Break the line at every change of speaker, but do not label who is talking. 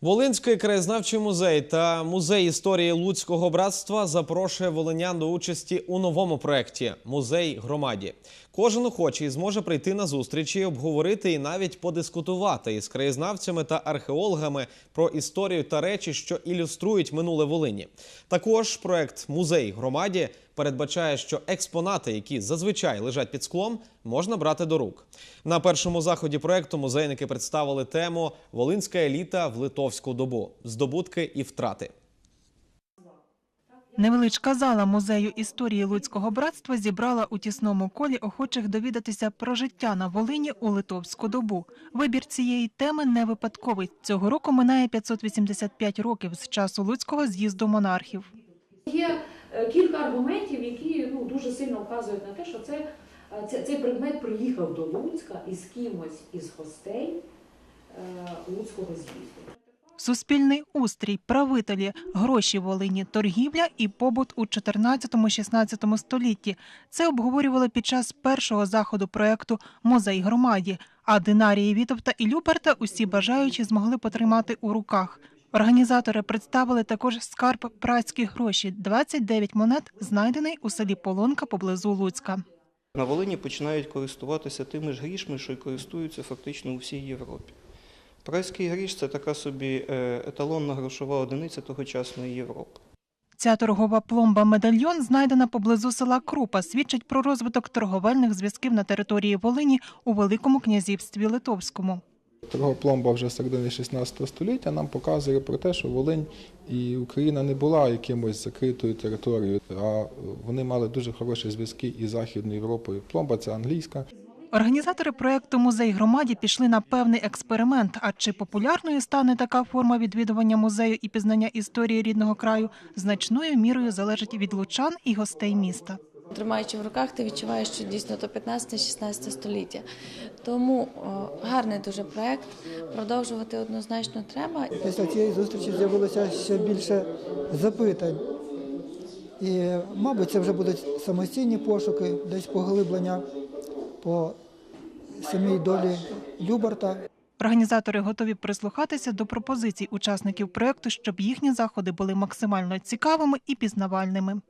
Волинський краєзнавчий музей та музей історії Луцького братства запрошує волинян до участі у новому проєкті Музей громаді. Кожен охочий зможе прийти на зустрічі, обговорити і навіть подискутувати із краєзнавцями та археологами про історію та речі, що ілюструють минуле Волині. Також проєкт Музей громаді передбачає, що експонати, які зазвичай лежать під склом, можна брати до рук. На першому заході проєкту музейники представили тему Волинська еліта в литовську добу здобутки і втрати.
Невеличка зала музею історії Луцького братства зібрала у тісному колі охочих довідатися про життя на Волині у литовську добу. Вибір цієї теми не випадковий. Цього року минає 585 років з часу Луцького з'їзду монархів.
Є кілька аргументів, які ну, дуже сильно вказують на те, що це, е, це, цей предмет приїхав до Луцька із кимось із гостей е, Луцького з'їзду.
Суспільний устрій, правителі, гроші Волині, торгівля і побут у 14-16 столітті. Це обговорювали під час першого заходу проекту Музей громаді. А динарії Вітовта і Люберта усі бажаючі змогли потримати у руках. Організатори представили також скарб працькі гроші 29 монет, знайдений у селі Полонка поблизу Луцька.
На Волині починають користуватися тими ж грішми, що й користуються фактично у всій Європі. Прайський гріш це така собі е, еталонна грошова одиниця тогочасної Європи.
Ця торгова пломба медальйон знайдена поблизу села Крупа, свідчить про розвиток торговельних зв'язків на території Волині у Великому князівстві Литовському.
Торгопломба вже середини 16 століття нам показує про те, що Волинь і Україна не була якимось закритою територією, а вони мали дуже хороші зв'язки із Західною Європою. Пломба це англійська.
Організатори проекту Музей громаді пішли на певний експеримент. А чи популярною стане така форма відвідування музею і пізнання історії рідного краю, значною мірою залежить від лучан і гостей міста.
Тримаючи в руках, ти відчуваєш, що дійсно то 15-16 століття. Тому о, гарний дуже проект. Продовжувати однозначно треба.
Після цієї зустрічі з'явилося ще більше запитань. І, мабуть, це вже будуть самостійні пошуки, десь поглиблення по самій долі Любарта.
Організатори готові прислухатися до пропозицій учасників проекту, щоб їхні заходи були максимально цікавими і пізнавальними.